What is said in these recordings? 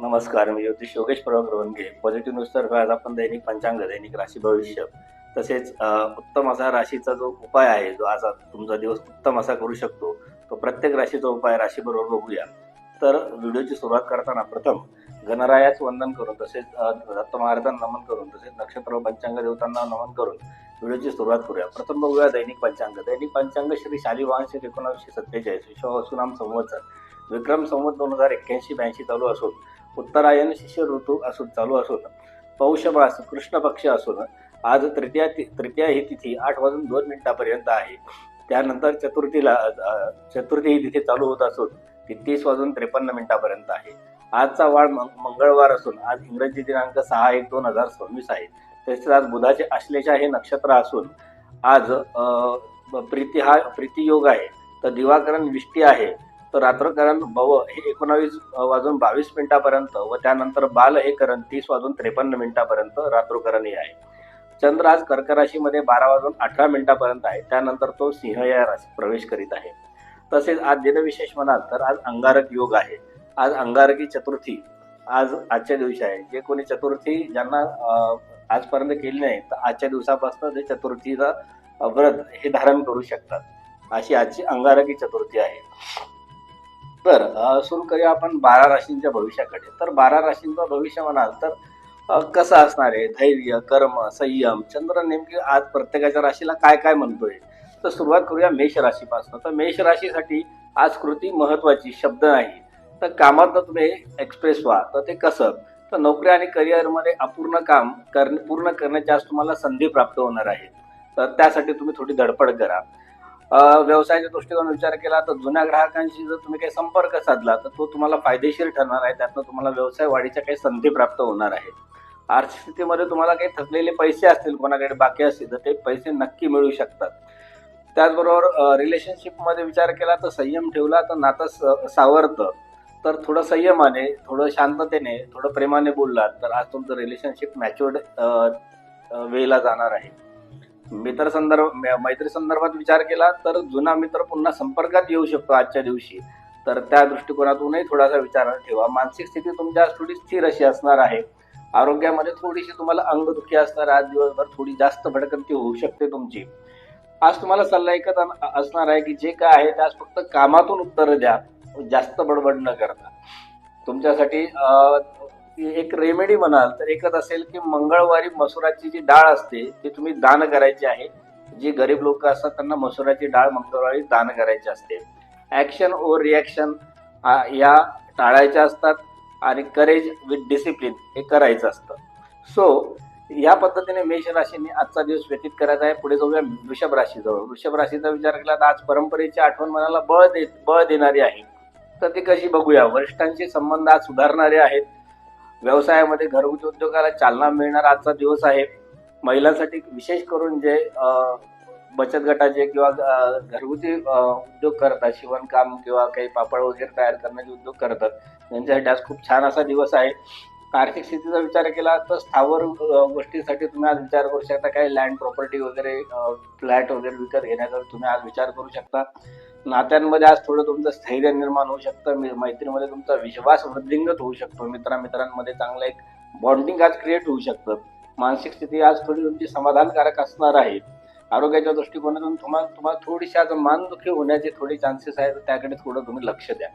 नमस्कार मी ज्योतिष योगेश प्रभाकर वनगे. पॉझिटिव्ह न्यूज आज आपण दैनिक पंचांग दैनिक राशी भविष्य. तसेच उत्तम असा राशीचा जो उपाय आहे जो आज तुमचा दिवस उत्तम असा करू शकतो तो प्रत्येक राशीचा उपाय राशीबरोबर बघूया. तर व्हिडिओची सुरुवात करताना प्रथम गणरायाच वंदन करून तसेच दत्त महाराजांना नमन करून तसेच नक्षत्र पंचांग देवतांना नमन करून व्हिडिओची सुरुवात करूया. प्रथम बघूया दैनिक पंचांग. दैनिक पंचांग श्री शालिवांश एकोणावीसशे सत्तेचाळीस विश्व वसुनाम संवत्सर. विक्रम संवत दोन हजार एक्क्याऐंशी ब्याऐंशी चालू असून उत्तरायण शिष्य ऋतू असून चालू असून पौष मास कृष्ण पक्ष असून आज तृतीया ति- तृतीया ही तिथी आठ वाजून दोन मिनिटापर्यंत आहे. त्यानंतर चतुर्थीला चतुर्थी ही तिथे चालू होत असून ती तीस वाजून त्रेपन्न मिनिटापर्यंत आहे. आजचा वाढ मंग- मंगळवार असून आज इंग्रजी दिनांक सहा एक दोन हजार सव्वीस आहे. तसेच आज बुधाचे आश्लेषा हे नक्षत्र असून आज प्रीती हा प्रीती योग आहे. तर दिवाकरण विष्टी आहे. तर रात्रकरण भव हे एकोणावीस वाजून बावीस मिनिटापर्यंत व त्यानंतर बाल हे करण तीस वाजून त्रेपन्न मिनिटापर्यंत रात्रोकरण हे आहे. चंद्र आज कर्क राशीमध्ये बारा वाजून अठरा मिनिटापर्यंत आहे. त्यानंतर तो सिंह या राशीत प्रवेश करीत आहे. तसेच आज दिनविशेष म्हणाल तर आज अंगारक योग आहे. आज अंगारकी चतुर्थी आज आजच्या दिवशी आहे. जे कोणी चतुर्थी ज्यांना आजपर्यंत केली नाही तर आजच्या दिवसापासून ते चतुर्थीचा व्रत हे धारण करू शकतात. अशी आजची अंगारकी चतुर्थी आहे. तर सुरू करूया आपण बारा राशींच्या भविष्याकडे. तर बारा राशींचं भविष्य म्हणाल तर कसं असणार आहे? धैर्य कर्म संयम चंद्र नेमकी आज प्रत्येकाच्या राशीला काय काय म्हणतोय? तर सुरुवात करूया मेष राशीपासून. तर मेष राशीसाठी आज कृती महत्वाची शब्द नाही. तर कामात तुम्ही एक्सप्रेस व्हा. तर ते कसं? तर नोकरी आणि करिअरमध्ये अपूर्ण काम करणे पूर्ण करण्याची आज तुम्हाला संधी प्राप्त होणार आहे. तर त्यासाठी तुम्ही थोडी धडपड करा. व्यवसायाच्या दृष्टिकोन विचार केला तर जुन्या ग्राहकांशी जर तुम्ही काही संपर्क साधला तर तो तुम्हाला फायदेशीर ठरणार आहे. त्यातनं तुम्हाला व्यवसाय वाढीच्या काही संधी प्राप्त होणार आहेत. आर्थिक स्थितीमध्ये तुम्हाला काही थकलेले पैसे असतील कोणाकडे बाकी असतील तर ते पैसे नक्की मिळू शकतात. त्याचबरोबर रिलेशनशिपमध्ये विचार केला तर संयम ठेवला तर नातं स- सावरतं. तर थोडं संयमाने थोडं शांततेने थोडं प्रेमाने बोललात तर आज तुमचं रिलेशनशिप मॅच्युअर्ड वेला जाणार आहे. मित्र संदर्भ म- मैत्री संदर्भात विचार केला तर जुना मित्र पुन्हा संपर्कात येऊ शकतो आजच्या दिवशी. तर त्या दृष्टिकोनातूनही थोडासा विचार ठेवा. मानसिक स्थिती तुमच्या आज थोडी स्थिर अशी असणार आहे. आरोग्यामध्ये थोडीशी तुम्हाला अंगदुखी असणार आज दिवसभर थोडी जास्त भडकंती होऊ शकते तुमची. आज तुम्हाला सल्ला ऐकत अन- असणार आहे की जे काय आहे त्यास फक्त कामातून उत्तर द्या. जास्त बडबड न करता. तुमच्यासाठी एक रेमेडी म्हणाल तर एकच असेल की मंगळवारी मसुराची जी डाळ असते ती तुम्ही दान करायची आहे. जी गरीब लोक असतात त्यांना मसुराची डाळ मंगळवारी दान करायची असते. ऍक्शन ओर रिॲक्शन या टाळायच्या असतात आणि करेज विथ डिसिप्लिन हे करायचं असतं. सो या पद्धतीने मेष राशीने आजचा दिवस व्यतीत करायचा आहे. पुढे जाऊया वृषभ राशीजवळ. वृषभ राशीचा विचार केला तर आज परंपरेची आठवण मनाला बळ दे बळ देणारी आहे. तर ती कशी बघूया? वरिष्ठांशी संबंध आज सुधारणारे आहेत. व्यवसायामध्ये घरगुती उद्योगाला चालना मिळणार आजचा दिवस आहे. महिलांसाठी विशेष करून जे बचत गटाचे किंवा घरगुती उद्योग करतात शिवणकाम किंवा काही पापड वगैरे तयार करण्याचे उद्योग करतात त्यांच्यासाठी आज खूप छान असा दिवस आहे. आर्थिक स्थितीचा विचार केला तर स्थावर गोष्टीसाठी तुम्ही आज विचार करू शकता. काही लँड प्रॉपर्टी वगैरे फ्लॅट वगैरे विकत घेण्याचा तुम्ही आज विचार करू शकता. नात्यांमध्ये आज थोडं तुमचं स्थैर्य निर्माण होऊ शकतं मी- मैत्रीमध्ये तुमचा विश्वास वृद्धिंगत होऊ शकतो. मित्रामित्रांमध्ये चांगलं एक बॉन्डिंग आज क्रिएट होऊ शकतं. मानसिक स्थिती आज थोडी तुमची समाधानकारक असणार आहे. आरोग्याच्या दृष्टिकोनातून तुम्हाला तुम्हाला थोडीशी आज मानदुखी होण्याचे थोडे चान्सेस आहेत त्याकडे थोडं तुम्ही लक्ष द्या.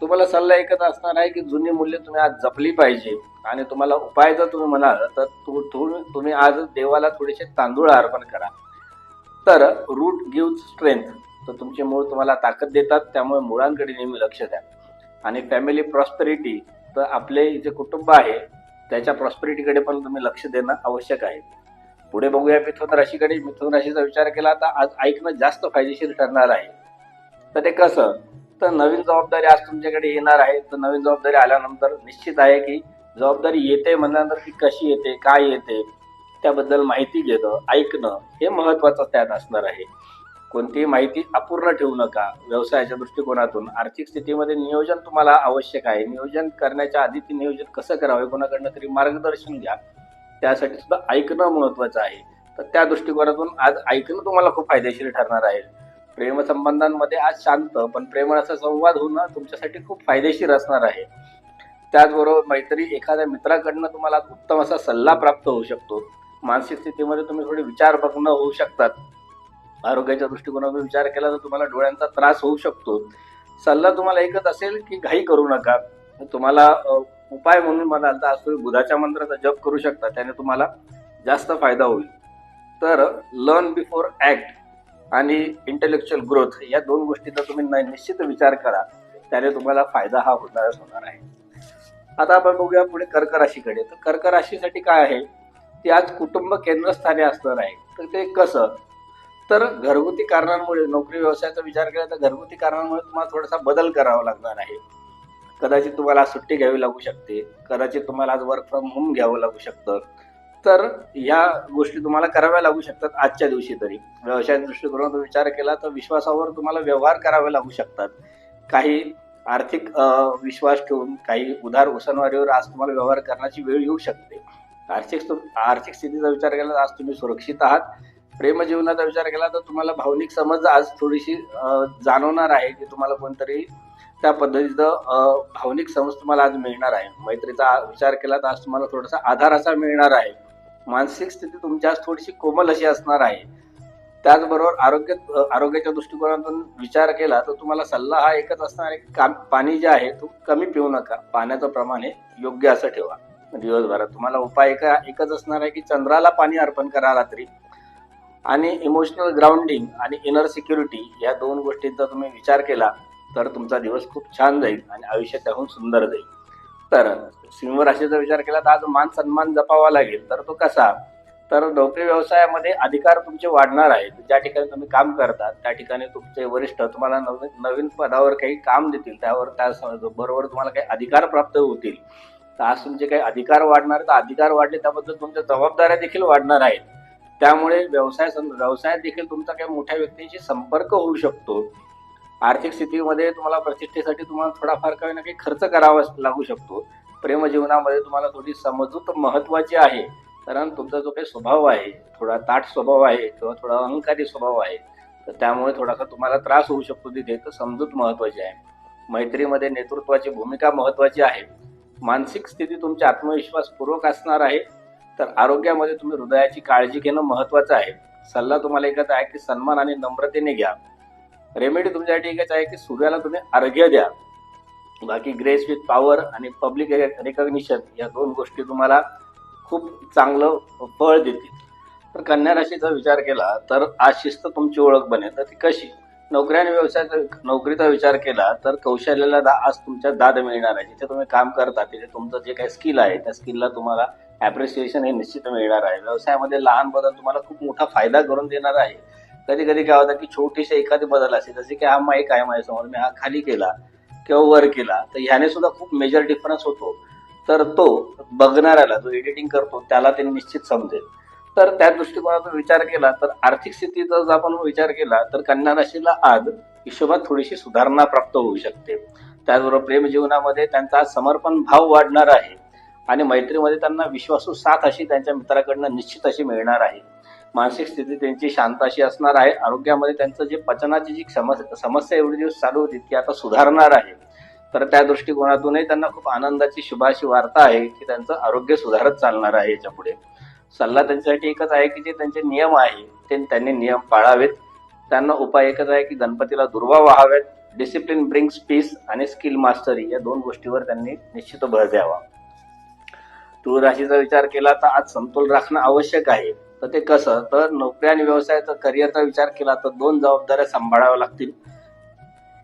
तुम्हाला सल्ला एकच असणार आहे की जुनी मूल्य तुम्ही आज जपली पाहिजे आणि तुम्हाला उपाय जर तुम्ही म्हणाल तर तुम्ही आज देवाला थोडेसे तांदूळ अर्पण करा. तर रूट गिव्ह स्ट्रेंथ तर तुमचे मूळ तुम्हाला ताकद देतात त्यामुळे मुळांकडे नेहमी लक्ष द्या. आणि फॅमिली प्रॉस्पेरिटी तर आपले जे कुटुंब आहे त्याच्या प्रॉस्पेरिटीकडे पण तुम्ही लक्ष देणं आवश्यक आहे. पुढे बघूया मिथुन राशीकडे मिथुन राशीचा विचार केला तर आज ऐकणं जास्त फायदेशीर ठरणार आहे. तर ते कसं? तर नवीन जबाबदारी आज तुमच्याकडे येणार आहे. तर नवीन जबाबदारी आल्यानंतर निश्चित आहे की जबाबदारी येते म्हणल्यानंतर ती कशी येते काय येते त्याबद्दल माहिती घेणं ऐकणं हे महत्वाचं त्यात असणार आहे. कोणतीही माहिती अपूर्ण ठेवू नका. व्यवसायाच्या दृष्टिकोनातून आर्थिक स्थितीमध्ये नियोजन तुम्हाला आवश्यक आहे. नियोजन करण्याच्या आधी ते नियोजन कसं करावे कोणाकडनं तरी मार्गदर्शन घ्या. त्यासाठी सुद्धा ऐकणं महत्वाचं आहे. तर त्या दृष्टिकोनातून आज ऐकणं तुम्हाला खूप फायदेशीर ठरणार आहे. प्रेमसंबंधांमध्ये आज शांत पण प्रेमाचा संवाद होणं तुमच्यासाठी खूप फायदेशीर असणार आहे. त्याचबरोबर मैत्री एखाद्या मित्राकडनं तुम्हाला उत्तम असा सल्ला प्राप्त होऊ शकतो. मानसिक स्थितीमध्ये तुम्ही थोडी विचार होऊ शकतात. आरोग्याच्या दृष्टिकोनातून विचार केला तर तुम्हाला डोळ्यांचा त्रास होऊ शकतो. सल्ला तुम्हाला एकच असेल की घाई करू नका. तुम्हाला उपाय म्हणून म्हणाल तर आज तुम्ही बुधाच्या मंत्राचा जप करू शकता त्याने तुम्हाला जास्त फायदा होईल. तर लर्न बिफोर ऍक्ट आणि इंटेलेक्च्युअल ग्रोथ या दोन गोष्टीचा तुम्ही निश्चित विचार करा. त्याने तुम्हाला फायदा हा होणारच होणार आहे. आता आपण बघूया पुढे कर्क राशीकडे. तर कर्क राशीसाठी काय आहे? ती आज कुटुंब केंद्रस्थानी असणार आहे. तर ते कसं? तर घरगुती कारणांमुळे नोकरी व्यवसायाचा विचार केला तर घरगुती कारणांमुळे तुम्हाला थोडासा बदल करावा लागणार आहे. कदाचित तुम्हाला आज सुट्टी घ्यावी लागू शकते कदाचित तुम्हाला आज वर्क फ्रॉम होम घ्यावं लागू शकतं. तर या गोष्टी तुम्हाला कराव्या लागू शकतात आजच्या दिवशी तरी. व्यवसाय दृष्टिकोनातून विचार केला तर विश्वासावर तुम्हाला व्यवहार करावे लागू शकतात. काही आर्थिक विश्वास ठेवून काही उधार उसनवारीवर आज तुम्हाला व्यवहार करण्याची वेळ येऊ शकते. आर्थिक स्तु- आर्थिक स्थितीचा विचार केला तर आज तुम्ही सुरक्षित आहात. प्रेम जीवनाचा विचार केला तर तुम्हाला भावनिक समज आज थोडीशी जाणवणार आहे की तुम्हाला कोणतरी त्या पद्धतीचं भावनिक समज तुम्हाला आज मिळणार आहे. मैत्रीचा विचार केला तर आज तुम्हाला थोडासा आधार असा मिळणार आहे. मानसिक स्थिती तुमची आज थोडीशी कोमल अशी असणार आहे. त्याचबरोबर आरोग्य आरोग्याच्या दृष्टिकोनातून विचार केला तर तुम्हाला सल्ला हा एकच असणार आहे की काम पाणी जे आहे तो कमी पिऊ नका. पाण्याचं प्रमाण हे योग्य असं ठेवा. दिवसभरात तुम्हाला उपाय एका एकच असणार आहे की चंद्राला पाणी अर्पण करा रात्री. आणि इमोशनल ग्राउंडिंग आणि इनर सिक्युरिटी या दोन गोष्टींचा तुम्ही विचार केला तर तुमचा दिवस खूप छान जाईल आणि आयुष्य त्याहून सुंदर जाईल. तर सिंह राशीचा विचार केला तर आज मान सन्मान जपावा लागेल तर तो कसा? तर नोकरी व्यवसायामध्ये अधिकार तुमचे वाढणार आहेत. ज्या ठिकाणी तुम्ही काम करतात त्या ठिकाणी तुमचे वरिष्ठ तुम्हाला नवीन नवीन पदावर काही काम देतील त्यावर त्या बरोबर तुम्हाला काही अधिकार प्राप्त होतील. तर आज तुमचे काही अधिकार वाढणार तर अधिकार वाढले त्याबद्दल तुमच्या जबाबदाऱ्या देखील वाढणार आहेत. त्यामुळे व्यवसाय सं- व्यवसायात देखील तुमचा काही मोठ्या व्यक्तींशी संपर्क होऊ शकतो. आर्थिक स्थितीमध्ये तुम्हाला प्रतिष्ठेसाठी तुम्हाला थोडाफार काही ना काही खर्च करावा लागू शकतो. प्रेम जीवनामध्ये तुम्हाला थोडी समजूत महत्वाची आहे. कारण तुमचा जो काही स्वभाव आहे थोडा ताट स्वभाव आहे किंवा थोडा अहंकारी स्वभाव आहे तर त्यामुळे थोडासा तुम्हाला त्रास होऊ शकतो तिथे. तर समजूत महत्वाची आहे. मैत्रीमध्ये नेतृत्वाची भूमिका महत्वाची आहे. मानसिक स्थिती तुमची आत्मविश्वासपूर्वक असणार आहे. तर आरोग्यामध्ये तुम्ही हृदयाची काळजी घेणं महत्वाचं आहे. सल्ला तुम्हाला एकच आहे की सन्मान आणि नम्रतेने घ्या. रेमेडी तुमच्यासाठी एकच आहे की सूर्याला तुम्ही अर्घ्य द्या. बाकी ग्रेस विथ पॉवर आणि पब्लिक रिकग्निशन या दोन गोष्टी तुम्हाला खूप चांगलं फळ देतील. तर कन्या राशीचा विचार केला तर आज शिस्त तुमची ओळख बनेल. तर ती कशी? नोकरी आणि व्यवसायाचा नोकरीचा विचार केला तर कौशल्याला दा आज तुमच्या दाद मिळणार आहे. जिथे तुम्ही काम करता तिथे तुमचं जे काही स्किल आहे त्या स्किलला तुम्हाला ॲप्रिसिएशन हे निश्चित मिळणार आहे. व्यवसायामध्ये लहान बदल तुम्हाला खूप मोठा फायदा करून देणार आहे. कधी कधी काय होतं की छोटीशी एखादी बदल असेल जसे की हा माईक आहे माझ्यासमोर मी हा खाली केला किंवा वर केला तर ह्याने सुद्धा खूप मेजर डिफरन्स होतो. तर तो बघणाऱ्याला जो एडिटिंग करतो त्याला ते निश्चित समजेल. तर त्या दृष्टिकोनातून विचार केला तर आर्थिक स्थितीचा जर आपण विचार केला तर कन्या राशीला आज हिशोबात थोडीशी सुधारणा प्राप्त होऊ शकते. त्याचबरोबर प्रेम जीवनामध्ये त्यांचा समर्पण भाव वाढणार आहे आणि मैत्रीमध्ये त्यांना विश्वासू साथ अशी त्यांच्या मित्राकडनं निश्चित अशी मिळणार आहे. मानसिक स्थिती त्यांची शांत अशी असणार आहे. आरोग्यामध्ये त्यांचं जे पचनाची जी समस्या एवढे दिवस चालू होती ती आता सुधारणार आहे. तर त्या दृष्टिकोनातूनही त्यांना खूप आनंदाची शुभाशी वार्ता आहे की त्यांचं आरोग्य सुधारत चालणार आहे याच्यापुढे सल्ला त्यांच्यासाठी एकच आहे की जे त्यांचे नियम आहे ते त्यांनी नियम पाळावेत. त्यांना उपाय एकच आहे की गणपतीला दुर्वा व्हाव्यात डिसिप्लिन ब्रिंग्स पीस आणि स्किल मास्टरी या दोन गोष्टीवर त्यांनी निश्चित भर द्यावा. तूळ राशीचा विचार केला तर आज समतोल राखणं आवश्यक आहे. तर ते कसं? तर नोकरी आणि व्यवसायाचा करिअरचा विचार केला तर दोन जबाबदाऱ्या सांभाळाव्या लागतील.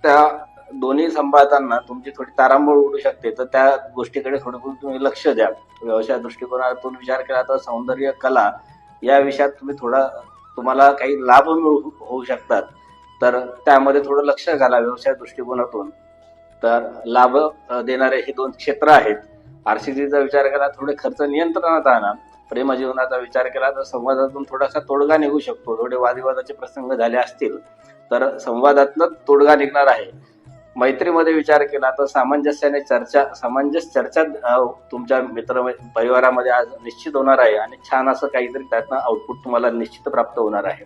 त्या दोन्ही सांभाळताना तुमची थोडी तारांबळ उडू शकते. तर त्या गोष्टीकडे थोडं तुम्ही लक्ष द्या. व्यवसाय दृष्टिकोनातून विचार केला तर सौंदर्य कला या विषयात तुम्ही थोडा तुम्हाला काही लाभ मिळू होऊ शकतात. तर त्यामध्ये थोडं लक्ष घाला व्यवसाय दृष्टिकोनातून. तर लाभ देणारे हे दोन क्षेत्र आहेत. आरसीसीचा विचार केला थोडे खर्च नियंत्रणात आणा. प्रेम जीवनाचा विचार केला तर संवादातून थोडासा तोडगा निघू शकतो. थोडे वादविवादाचे प्रसंग झाले असतील तर संवादातनं तोडगा निघणार आहे. मैत्रीमध्ये विचार केला तर सामंजस्याने चर्चा सामंजस्य चर्चा तुमच्या मित्र परिवारामध्ये आज निश्चित होणार आहे आणि छान असं काहीतरी त्यातनं आउटपुट तुम्हाला निश्चित प्राप्त होणार आहे.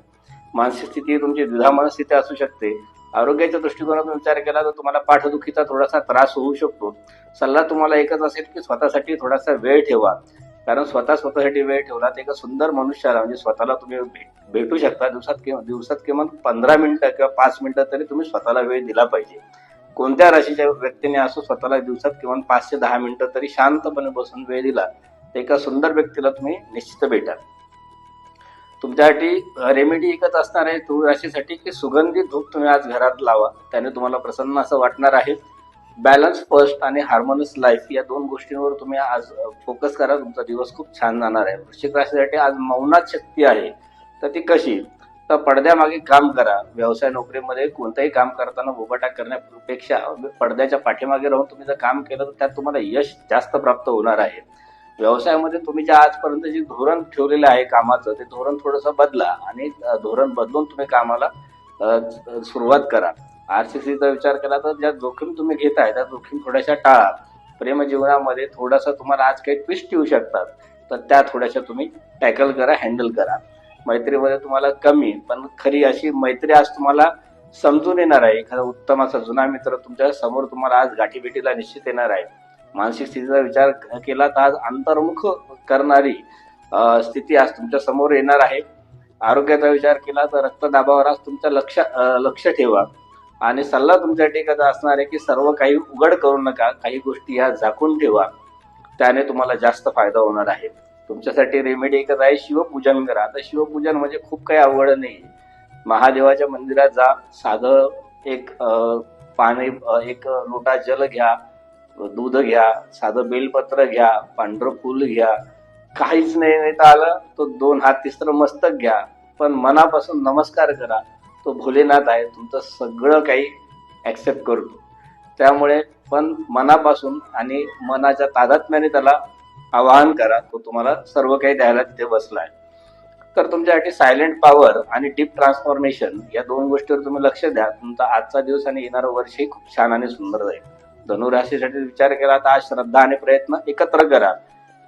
मानसिक स्थिती तुमची द्विधा मनस्थिती असू शकते. आरोग्याच्या दृष्टिकोनातून विचार केला तर तुम्हाला पाठदुखीचा थोडासा त्रास होऊ शकतो. सल्ला तुम्हाला एकच असेल की स्वतःसाठी थोडासा वेळ ठेवा. कारण स्वतः स्वतःसाठी वेळ ठेवला तर एका सुंदर मनुष्याला म्हणजे स्वतःला तुम्ही भेट- भेटू शकता. दिवसात किंवा दिवसात किमान पंधरा मिनिटं किंवा पाच मिनिटं तरी तुम्ही स्वतःला वेळ दिला पाहिजे. कोणत्या राशीच्या व्यक्तीने असो स्वतःला दिवसात किमान पाच ते दहा मिनिटं तरी शांतपणे बसून वेळ दिला तर एका सुंदर व्यक्तीला तुम्ही निश्चित भेटाल. तुमच्यासाठी रेमेडी एकच असणार आहे तुळ राशीसाठी की सुगंधी धूप तुम्ही आज घरात लावा. त्याने तुम्हाला प्रसन्न असं वाटणार आहे. बॅलन्स फर्स्ट आणि हार्मोनियस लाईफ या दोन गोष्टींवर तुम्ही आज फोकस करा. तुमचा दिवस खूप छान जाणार आहे. वृश्चिक राशीसाठी आज मौनात शक्ती आहे. तर ती कशी? तर पडद्यामागे काम करा. व्यवसाय नोकरीमध्ये कोणतंही काम करताना बोबाटा करण्यापेक्षा पडद्याच्या पाठीमागे राहून तुम्ही जर काम केलं तर त्यात तुम्हाला यश जास्त प्राप्त होणार आहे. व्यवसायामध्ये तुम्ही ज्या आजपर्यंत जे धोरण ठेवलेलं आहे कामाचं ते धोरण थोडंसं बदला आणि धोरण बदलून तुम्ही कामाला सुरुवात करा. आरसीसीचा विचार केला तर ज्या जोखीम तुम्ही घेताय त्या जोखीम थोड्याशा टाळा. प्रेम जीवनामध्ये थोडासा तुम्हाला आज काही ट्विस्ट येऊ शकतात तर त्या थोड्याशा तुम्ही टॅकल करा हँडल करा. मैत्रीमध्ये तुम्हाला कमी पण खरी अशी मैत्री आज तुम्हाला समजून येणार आहे. एखादा उत्तम असा जुना मित्र तुमच्यासमोर तुम्हाला आज गाठीभेटीला निश्चित येणार आहे. मानसिक स्थितीचा विचार केला तर आज अंतर्मुख करणारी स्थिती आज तुमच्यासमोर येणार आहे. आरोग्याचा विचार केला तर रक्तदाबावर आज तुमचं लक्ष लक्ष ठेवा. आणि सल्ला तुमच्यासाठी कसा असणार आहे की सर्व काही उघड करू नका. काही गोष्टी ह्या झाकून ठेवा. त्याने तुम्हाला जास्त फायदा होणार आहे. तुमच्यासाठी रेमेडी एकच आहे शिवपूजन करा. आता शिवपूजन म्हणजे खूप काही अवघड नाही. महादेवाच्या मंदिरात जा साधं एक पाणी एक लोटा जल घ्या दूध घ्या साधं बेलपत्र घ्या पांढरं फुल घ्या. काहीच नाही नाही तर आलं तो दोन हात तिसरं मस्तक घ्या. पण मनापासून नमस्कार करा. तो भोलेनाथ आहे तुमचं सगळं काही ऍक्सेप्ट करतो. त्यामुळे पण मनापासून आणि मनाच्या तादात्म्याने त्याला आवाहन करा. तो तुम्हाला सर्व काही द्यायला तिथे बसलाय. तर तुमच्यासाठी सायलेंट पॉवर आणि डीप ट्रान्सफॉर्मेशन या दोन गोष्टीवर तुम्ही लक्ष द्या. तुमचा आजचा दिवस आणि येणारं वर्षही खूप छान आणि सुंदर जाईल. धनुराशीसाठी विचार केला तर आज श्रद्धा आणि प्रयत्न एकत्र करा.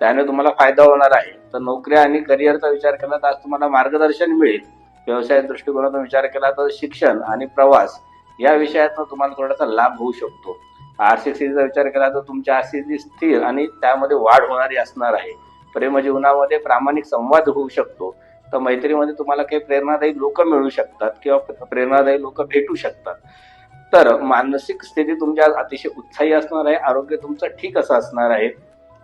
त्याने तुम्हाला फायदा होणार आहे. तर नोकरी आणि करिअरचा विचार केला तर आज तुम्हाला मार्गदर्शन मिळेल. व्यवसाय दृष्टिकोनातून विचार केला तर शिक्षण आणि प्रवास या विषयातनं तुम्हाला थोडासा लाभ होऊ शकतो. आर सी सीचा विचार केला तर तुमची सी सी स्थिर आणि त्यामध्ये वाढ होणारी असणार आहे. प्रेमजीवनामध्ये प्रामाणिक संवाद होऊ शकतो. तर मैत्रीमध्ये तुम्हाला काही प्रेरणादायी लोक मिळू शकतात किंवा प्रेरणादायी लोक भेटू शकतात. तर मानसिक स्थिती तुमच्या अतिशय उत्साही असणार आहे. आरोग्य तुमचं ठीक असं असणार आहे.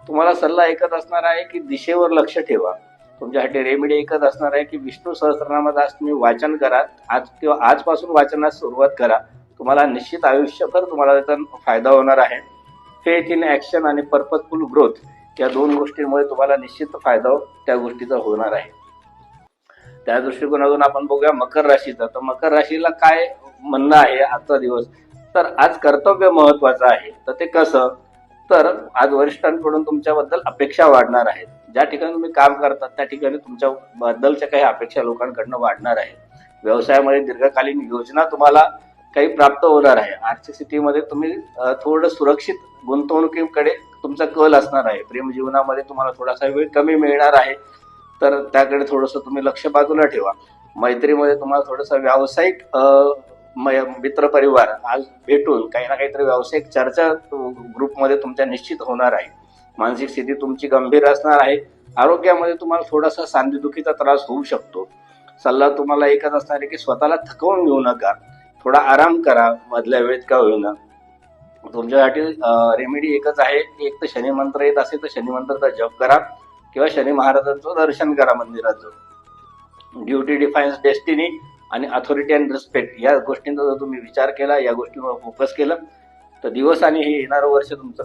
तुम्हाला सल्ला एकच असणार आहे की दिशेवर लक्ष ठेवा. तुमच्यासाठी रेमेडी एकच असणार आहे की विष्णू सहस्रनामात आज तुम्ही वाचन करा. आज किंवा आजपासून वाचनास सुरुवात करा. तुम्हाला निश्चित आयुष्यभर तुम्हाला त्याचा फायदा होणार आहे. फेथ इन ॲक्शन आणि पर्पजफुल ग्रोथ या दोन गोष्टींमुळे तुम्हाला निश्चित फायदा त्या गोष्टीचा होणार आहे. त्या दृष्टिकोनातून आपण बघूया मकर राशीचा. तर मकर राशीला काय म्हणणं आहे आजचा दिवस? तर आज कर्तव्य महत्वाचं आहे. तर ते कसं? तर आज वरिष्ठांकडून तुमच्याबद्दल अपेक्षा वाढणार आहेत. ज्या ठिकाणी तुम्ही काम करतात त्या ठिकाणी तुमच्याबद्दलच्या काही अपेक्षा लोकांकडनं वाढणार आहे व्यवसायामध्ये दीर्घकालीन योजना तुम्हाला काही प्राप्त होणार आहे. आर्थिक स्थितीमध्ये तुम्ही थोडं सुरक्षित गुंतवणुकीकडे तुमचा कल असणार आहे. प्रेम जीवनामध्ये तुम्हाला थोडासा वेळ कमी मिळणार आहे. तर त्याकडे थोडंसं तुम्ही लक्ष बाजूला ठेवा. मैत्रीमध्ये तुम्हाला थोडंसं व्यावसायिक मित्र परिवार आज भेटून काही ना काहीतरी व्यावसायिक चर्चा ग्रुपमध्ये तुमच्या निश्चित होणार आहे. मानसिक स्थिती तुमची गंभीर असणार आहे. आरोग्यामध्ये तुम्हाला थोडासा सांधेदुखीचा त्रास होऊ शकतो. सल्ला तुम्हाला एकच असणार आहे की स्वतःला थकवून घेऊ नका. थोडा आराम करा मधल्या वेळेत का होईना. तुमच्यासाठी रेमेडी एकच आहे. की एक तर शनी मंत्र येत असेल तर शनी मंत्राचा जप करा किंवा शनी महाराजांचं दर्शन करा मंदिराचं. ड्युटी डिफायन्स डेस्टिनी आणि अथॉरिटी अँड रिस्पेक्ट या गोष्टींचा जर तुम्ही विचार केला या गोष्टींवर फोकस केलं तर दिवस आणि हे येणारं वर्ष तुमचं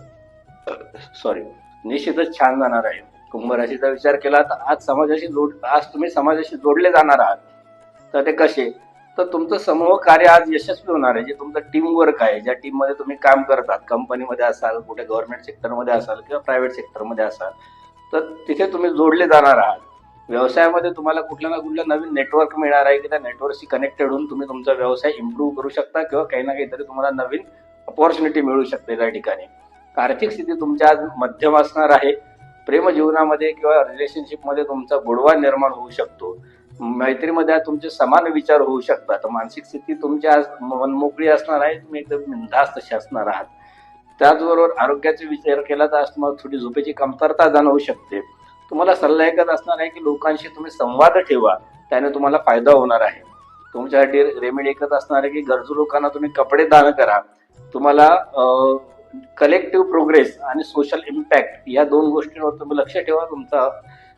सॉरी निश्चितच छान जाणार आहे. कुंभराशीचा विचार केला तर आज समाजाशी जोड आज तुम्ही समाजाशी जोडले जाणार आहात. तर ते कसे? तर तुमचं समूह कार्य आज यशस्वी होणार आहे. जे तुमचं टीम वर्क आहे ज्या टीममध्ये तुम्ही काम करतात कंपनीमध्ये असाल कुठे गव्हर्नमेंट सेक्टरमध्ये असाल किंवा प्रायव्हेट सेक्टरमध्ये असाल तर तिथे तुम्ही जोडले जाणार आहात. व्यवसायामध्ये तुम्हाला कुठल्या ना कुठलं नवीन नेटवर्क मिळणार आहे की त्या नेटवर्कशी कनेक्टेड होऊन तुम्ही तुमचा व्यवसाय इम्प्रूव्ह करू शकता किंवा काही ना काहीतरी तुम्हाला नवीन अपॉर्च्युनिटी मिळू शकते त्या ठिकाणी. आर्थिक स्थिती तुमच्या आज मध्यम असणार आहे. प्रेम जीवनामध्ये किंवा रिलेशनशिपमध्ये तुमचा बुडवा निर्माण होऊ शकतो. मैत्रीमध्ये तुमचे समान विचार होऊ शकतात. मानसिक स्थिती तुमच्या मनमोकळी असणार आहे तुम्ही एकदम बिंधास्त तसे असणार आहात. त्याचबरोबर आरोग्याचा विचार केला तर आज तुम्हाला थोडी झोपेची कमतरता जाणवू शकते. तुम्हाला सल्ला एकच असणार आहे की लोकांशी तुम्ही संवाद ठेवा त्याने तुम्हाला फायदा होणार आहे. तुमच्यासाठी रेमेडी एकच असणार आहे की गरजू लोकांना तुम्ही कपडे दान करा. तुम्हाला कलेक्टिव्ह प्रोग्रेस आणि सोशल इम्पॅक्ट या दोन गोष्टींवर तुम्ही लक्ष ठेवा. तुमचा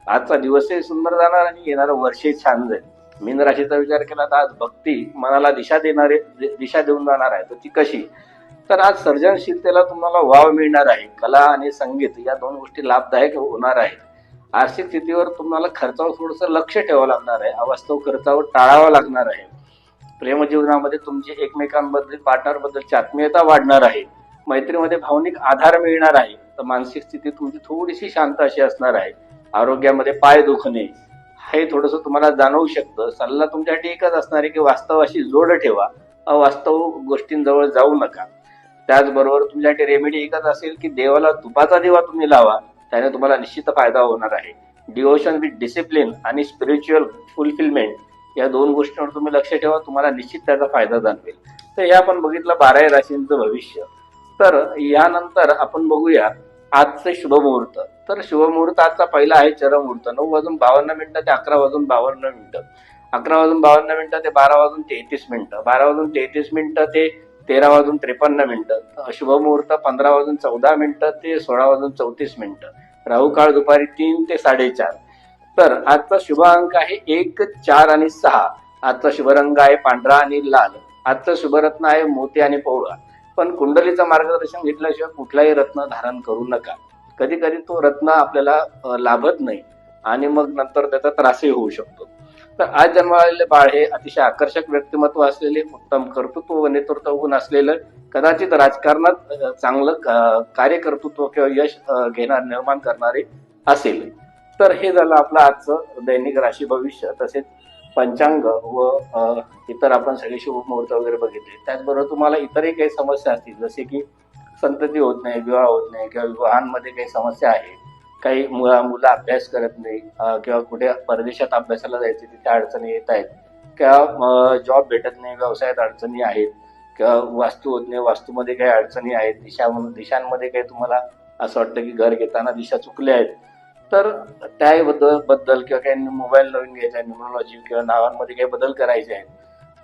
आजचा दिवसही सुंदर जाणार आणि येणारं वर्षही छान जाईल. मीन राशीचा विचार केला तर आज भक्ती मनाला दिशा देणारे दिशा देऊन जाणार आहे. तर ती कशी? तर आज सर्जनशीलतेला तुम्हाला वाव मिळणार आहे. कला आणि संगीत या दोन गोष्टी लाभदायक होणार आहेत. आर्थिक स्थितीवर तुम्हाला खर्चावर थोडंसं लक्ष ठेवावं लागणार आहे. अवास्तव खर्चावर टाळावं लागणार आहे. प्रेमजीवनामध्ये तुमची एकमेकांबद्दल पार्टनरबद्दलची आत्मीयता वाढणार आहे. मैत्रीमध्ये भावनिक आधार मिळणार आहे. तर मानसिक स्थिती तुमची थोडीशी शांत अशी असणार आहे. आरोग्यामध्ये पाय दुखणे हे थोडंसं तुम्हाला जाणवू शकतं. सल्ला तुमच्यासाठी एकच असणार आहे की वास्तवाशी जोड ठेवा. अवास्तव गोष्टींजवळ जाऊ नका. त्याचबरोबर तुमच्यासाठी रेमेडी एकच असेल की देवाला तुपाचा दिवा तुम्ही लावा त्याने तुम्हाला निश्चित फायदा होणार आहे. डिओशन विथ डिसिप्लिन आणि स्पिरिच्युअल फुलफिलमेंट या दोन गोष्टींवर तुम्ही लक्ष ठेवा तुम्हाला निश्चित त्याचा फायदा जाणवेल. तर हे आपण बघितलं बाराही राशींचं भविष्य. तर यानंतर आपण बघूया आजचे शुभमुहूर्त तर शुभमुहूर्त आजचा पहिला आहे चरम मुहूर्त नऊ वाजून बावन्न मिनिटं ते अकरा वाजून बावन्न मिनिटं. अकरा वाजून बावन्न मिनिटं ते बारा वाजून तेहतीस मिनिटं. बारा वाजून तेहतीस मिनिटं ते तेरा वाजून त्रेपन्न मिनिटं. शुभमुहूर्त पंधरा वाजून चौदा मिनिटं ते सोळा वाजून चौतीस मिनिटं. राहू काळ दुपारी तीन ते साडेचार. तर आजचा शुभ अंक आहे एक चार आणि सहा. आजचा शुभरंग आहे पांढरा आणि लाल. आजचं शुभरत्न आहे मोती आणि पोवळा. पण कुंडलीचं मार्गदर्शन घेतल्याशिवाय कुठलाही रत्न धारण करू नका. कधी कधी तो रत्न आपल्याला लाभत नाही आणि मग नंतर त्याचा त्रासही होऊ शकतो. तर आज जन्मालेले बाळ हे अतिशय आकर्षक व्यक्तिमत्व असलेले उत्तम कर्तृत्व व नेतृत्व गुण असलेलं कदाचित राजकारणात चांगलं कार्यकर्तृत्व किंवा यश घेणार निर्माण करणारे असेल. तर हे झालं आपलं आजचं दैनिक राशी भविष्य तसेच पंचांग व इतर आपण सगळे शुभ मुहूर्त वगैरे बघितले. त्याचबरोबर तुम्हाला इतरही काही समस्या असतील जसे की संतती होत नाही विवाह होत नाही किंवा विवाहांमध्ये काही समस्या आहे काही मुला मुलं अभ्यास करत नाही किंवा कुठे परदेशात अभ्यासाला जायचे तिथे अडचणी येत आहेत किंवा जॉब भेटत नाही व्यवसायात अडचणी आहेत किंवा वास्तू होत नाही वास्तूमध्ये काही अडचणी आहेत दिशा दिशांमध्ये काही तुम्हाला असं वाटतं की घर घेताना दिशा चुकल्या आहेत तर त्याबद्दल बद्दल किंवा काही मोबाईल नवीन घ्यायचा आहे न्युमरोलॉजी किंवा नावांमध्ये काही बदल करायचे आहेत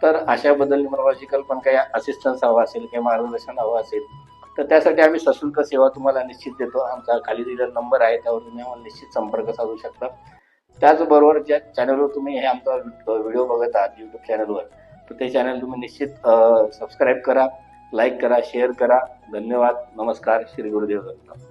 तर अशाबद्दल न्युमरोलॉजिकल पण काही असिस्टन्स हवा असेल काही मार्गदर्शन हवं असेल तर त्यासाठी आम्ही सशुल्क सेवा तुम्हाला निश्चित देतो. आमचा खाली दिलेला नंबर आहे त्यावर तुम्ही आम्हाला निश्चित संपर्क साधू शकता. त्याचबरोबर ज्या चॅनलवर तुम्ही हे आमचा व्हिडिओ बघत आहात युट्यूब चॅनलवर तर ते चॅनल तुम्ही निश्चित सबस्क्राईब करा लाईक करा शेअर करा. धन्यवाद. नमस्कार. श्री गुरुदेव दत्त.